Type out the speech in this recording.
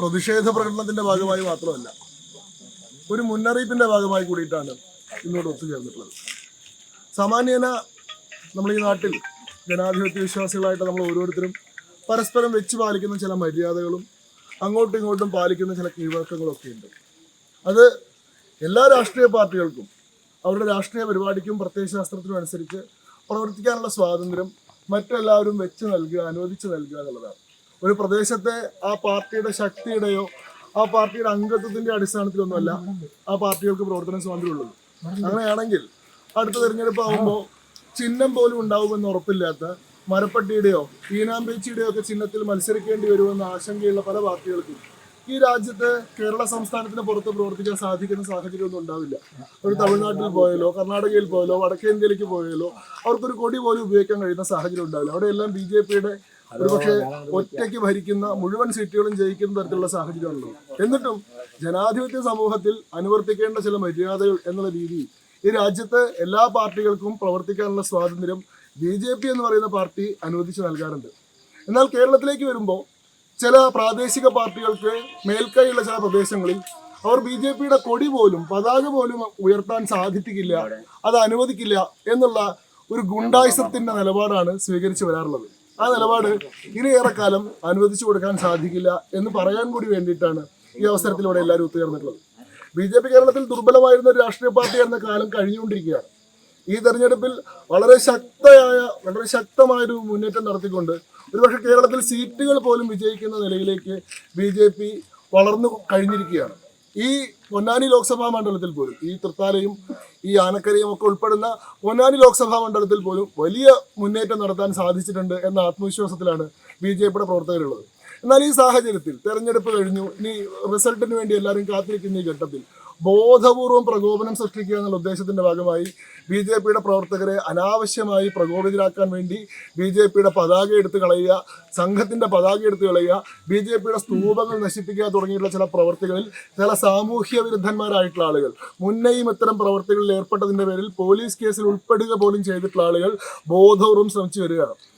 പ്രതിഷേധ പ്രകടനത്തിന്റെ ഭാഗമായി മാത്രമല്ല ഒരു മുന്നറിയിപ്പിന്റെ ഭാഗമായി കൂടിയിട്ടാണ് ഇന്നോട് ഒത്തുചേർന്നിട്ടുള്ളത്. സാമാന്യേന നമ്മൾ ഈ നാട്ടിൽ ജനാധിപത്യ വിശ്വാസികളായിട്ട് നമ്മൾ ഓരോരുത്തരും പരസ്പരം വെച്ച് പാലിക്കുന്ന ചില മര്യാദകളും അങ്ങോട്ടും ഇങ്ങോട്ടും പാലിക്കുന്ന ചില കീഴ്വഴക്കങ്ങളൊക്കെ ഉണ്ട്. അത് എല്ലാ രാഷ്ട്രീയ പാർട്ടികൾക്കും അവരുടെ രാഷ്ട്രീയ പരിപാടിക്കും പ്രത്യയശാസ്ത്രത്തിനും അനുസരിച്ച് പ്രവർത്തിക്കാനുള്ള സ്വാതന്ത്ര്യം മറ്റെല്ലാവരും വെച്ച് നൽകുക അനുവദിച്ച് നൽകുക എന്നുള്ളതാണ്. ഒരു പ്രദേശത്തെ ആ പാർട്ടിയുടെ ശക്തിയുടെയോ ആ പാർട്ടിയുടെ അംഗത്വത്തിന്റെ അടിസ്ഥാനത്തിലൊന്നുമല്ല ആ പാർട്ടികൾക്ക് പ്രവർത്തന സ്വാതന്ത്ര്യമുള്ളത്. അങ്ങനെയാണെങ്കിൽ അടുത്ത തെരഞ്ഞെടുപ്പ് ആകുമ്പോൾ ചിഹ്നം പോലും ഉണ്ടാവുമെന്ന് ഉറപ്പില്ലാത്ത മരപ്പട്ടിയുടെയോ ഈനാമ്പേച്ചിയുടെയോ ഒക്കെ ചിഹ്നത്തിൽ മത്സരിക്കേണ്ടി വരുമെന്ന ആശങ്കയുള്ള പല പാർട്ടികൾക്കും ഈ രാജ്യത്ത് കേരള സംസ്ഥാനത്തിന് പുറത്ത് പ്രവർത്തിക്കാൻ സാധിക്കുന്ന സാഹചര്യമൊന്നും ഉണ്ടാവില്ല. ഒരു തമിഴ്നാട്ടിൽ പോയാലോ കർണാടകയിൽ പോയാലോ വടക്കേ ഇന്ത്യയിലേക്ക് പോയാലോ അവർക്കൊരു കൊടി പോലും ഉപയോഗിക്കാൻ കഴിയുന്ന സാഹചര്യം ഉണ്ടാവില്ല. അവിടെയെല്ലാം ബി ജെ പിയുടെ ഒരുപക്ഷെ ഒറ്റയ്ക്ക് ഭരിക്കുന്ന മുഴുവൻ സീറ്റുകളും ജയിക്കുന്ന തരത്തിലുള്ള സാഹചര്യമുണ്ടോ എന്നിട്ടും ജനാധിപത്യ സമൂഹത്തിൽ അനുവർത്തിക്കേണ്ട ചില മര്യാദകൾ എന്നുള്ള രീതി ഈ രാജ്യത്തെ എല്ലാ പാർട്ടികൾക്കും പ്രവർത്തിക്കാനുള്ള സ്വാതന്ത്ര്യം ബി ജെ പി എന്ന് പറയുന്ന പാർട്ടി അനുവദിച്ചു നൽകാറുണ്ട്. എന്നാൽ കേരളത്തിലേക്ക് വരുമ്പോൾ ചില പ്രാദേശിക പാർട്ടികൾക്ക് മേൽക്കൈയുള്ള ചില പ്രദേശങ്ങളിൽ അവർ ബി ജെ പിയുടെ കൊടി പോലും പതാക പോലും ഉയർത്താൻ സാധിപ്പിക്കില്ല അത് അനുവദിക്കില്ല എന്നുള്ള ഒരു ഗുണ്ടായുസത്തിന്റെ നിലപാടാണ് സ്വീകരിച്ചു വരാറുള്ളത്. ആ നിലപാട് ഇനിയേറെക്കാലം അനുവദിച്ചു കൊടുക്കാൻ സാധിക്കില്ല എന്ന് പറയാൻ കൂടി വേണ്ടിയിട്ടാണ് ഈ അവസരത്തിലൂടെ എല്ലാവരും ഒത്തുചേർന്നിട്ടുള്ളത്. ബി ജെ പി കേരളത്തിൽ ദുർബലമായിരുന്ന ഒരു രാഷ്ട്രീയ പാർട്ടി എന്ന കാലം കഴിഞ്ഞുകൊണ്ടിരിക്കുകയാണ്. ഈ തെരഞ്ഞെടുപ്പിൽ വളരെ ശക്തയായ വളരെ ശക്തമായൊരു മുന്നേറ്റം നടത്തിക്കൊണ്ട് ഒരുപക്ഷെ കേരളത്തിൽ സീറ്റുകൾ പോലും വിജയിക്കുന്ന നിലയിലേക്ക് ബി ജെ പി വളർന്നു കഴിഞ്ഞിരിക്കുകയാണ്. ഈ പൊന്നാനി ലോക്സഭാ മണ്ഡലത്തിൽ പോലും ഈ തൃത്താലയും ഈ ആനക്കരയും ഒക്കെ ഉൾപ്പെടുന്ന പൊന്നാനി ലോക്സഭാ മണ്ഡലത്തിൽ പോലും വലിയ മുന്നേറ്റം നടത്താൻ സാധിച്ചിട്ടുണ്ട് എന്ന ആത്മവിശ്വാസത്തിലാണ് ബി ജെ പിയുടെ പ്രവർത്തകരുള്ളത്. എന്നാൽ ഈ സാഹചര്യത്തിൽ തെരഞ്ഞെടുപ്പ് കഴിഞ്ഞു. ഇനി റിസൾട്ടിന് വേണ്ടി എല്ലാവരും കാത്തിരിക്കുന്ന ഈ ഘട്ടത്തിൽ ബോധപൂർവം പ്രകോപനം സൃഷ്ടിക്കുക എന്നുള്ള ഉദ്ദേശത്തിന്റെ ഭാഗമായി ബി ജെ പിയുടെ പ്രവർത്തകരെ അനാവശ്യമായി പ്രകോപിതരാക്കാൻ വേണ്ടി ബി ജെ പിയുടെ പതാക എടുത്ത് കളയുക സംഘത്തിന്റെ പതാക എടുത്ത് കളയുക ബി ജെ പിയുടെ സ്തൂപങ്ങൾ നശിപ്പിക്കുക തുടങ്ങിയിട്ടുള്ള ചില പ്രവർത്തികളിൽ ചില സാമൂഹ്യ വിരുദ്ധന്മാരായിട്ടുള്ള ആളുകൾ മുന്നേയും ഇത്തരം പ്രവർത്തികളിൽ ഏർപ്പെട്ടതിന്റെ പേരിൽ പോലീസ് കേസിൽ ഉൾപ്പെടുക പോലും ചെയ്തിട്ടുള്ള ആളുകൾ ബോധപൂർവം ശ്രമിച്ചു വരികയാണ്.